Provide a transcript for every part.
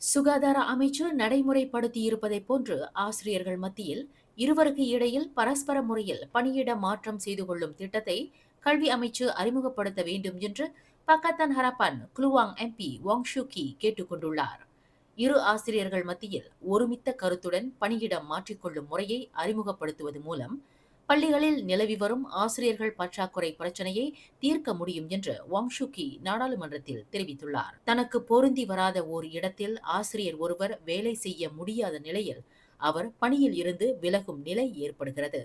சுகாதார அமைச்சு நடைமுறைப்படுத்தியிருப்பதைப் போன்று ஆசிரியர்கள் மத்தியில் இருவருக்கு இடையில் பரஸ்பர முறையில் பணியிட மாற்றம் செய்து கொள்ளும் திட்டத்தை கல்வி அமைச்சு அறிமுகப்படுத்த வேண்டும் என்று Pakatan Harapan Kluang MP Wong Shu கேட்டுக் கொண்டுள்ளார். இரு ஆசிரியர்கள் மத்தியில் ஒருமித்த கருத்துடன் பணியிடம் மாற்றிக்கொள்ளும் முறையை அறிமுகப்படுத்துவது மூலம் பள்ளிகளில் நிலவி வரும் ஆசிரியர்கள் பற்றாக்குறை பிரச்சனையை தீர்க்க முடியும் என்று வாங்ஷுகி நாடாளுமன்றத்தில் தெரிவித்துள்ளார். தனக்கு பொருந்தி வராத ஓர் இடத்தில் ஆசிரியர் ஒருவர் வேலை செய்ய முடியாத நிலையில் அவர் பணியில் இருந்து விலகும் நிலை ஏற்படுகிறது.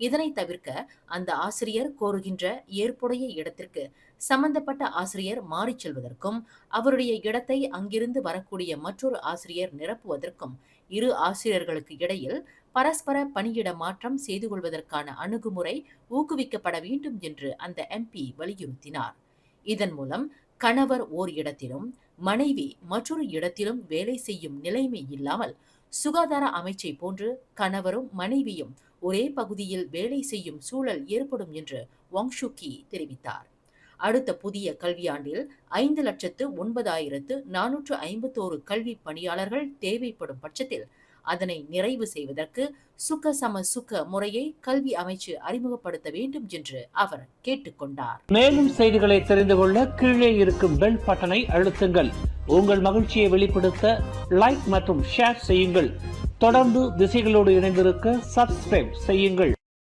இதனை தவிர்க்க அந்த ஆசிரியர் கோருகின்ற ஏற்புடைய இடத்திற்கு சம்பந்தப்பட்ட ஆசிரியர் மாறிச் செல்வதற்கும் அவருடைய இடத்தை அங்கிருந்து வரக்கூடிய மற்றொரு ஆசிரியர் நிரப்புவதற்கும் இரு ஆசிரியர்களுக்கு இடையில் பரஸ்பர பணியிட மாற்றம் செய்து கொள்வதற்கான அணுகுமுறை ஊக்குவிக்கப்பட வேண்டும் என்று அந்த எம்பி வலியுறுத்தினார். இதன் மூலம் கணவர் ஓர் இடத்திலும் மனைவி மற்றொரு இடத்திலும் வேலை செய்யும் நிலைமை இல்லாமல் சுகாதார அமைச்சை போன்று கணவரும் மனைவியும் ஒரே பகுதியில் வேலை செய்யும் சூழல் ஏற்படும் என்று வாங்ஷுகி தெரிவித்தார். அடுத்த புதிய கல்வியாண்டில் ஐந்து லட்சத்து ஒன்பதாயிரத்து நானூற்று ஐம்பத்தோரு கல்வி பணியாளர்கள் தேவைப்படும் பட்சத்தில் அதனை நிறைவு செய்வதற்கு சுக்க சம சுக்க முறையை கல்வி அமைச்சு அறிமுகப்படுத்த வேண்டும் என்று அவர் கேட்டுக்கொண்டார் மேலும் செய்திகளை தெரிந்து கொள்ள கீழே இருக்கும் பெல் பட்டனை அழுத்துங்கள். உங்கள் மகிழ்ச்சியை வெளிப்படுத்த லைக் மற்றும் ஷேர் செய்யுங்கள். தொடர்ந்து திசைகளோடு இணைந்திருக்க சப்ஸ்கிரைப் செய்யுங்கள்.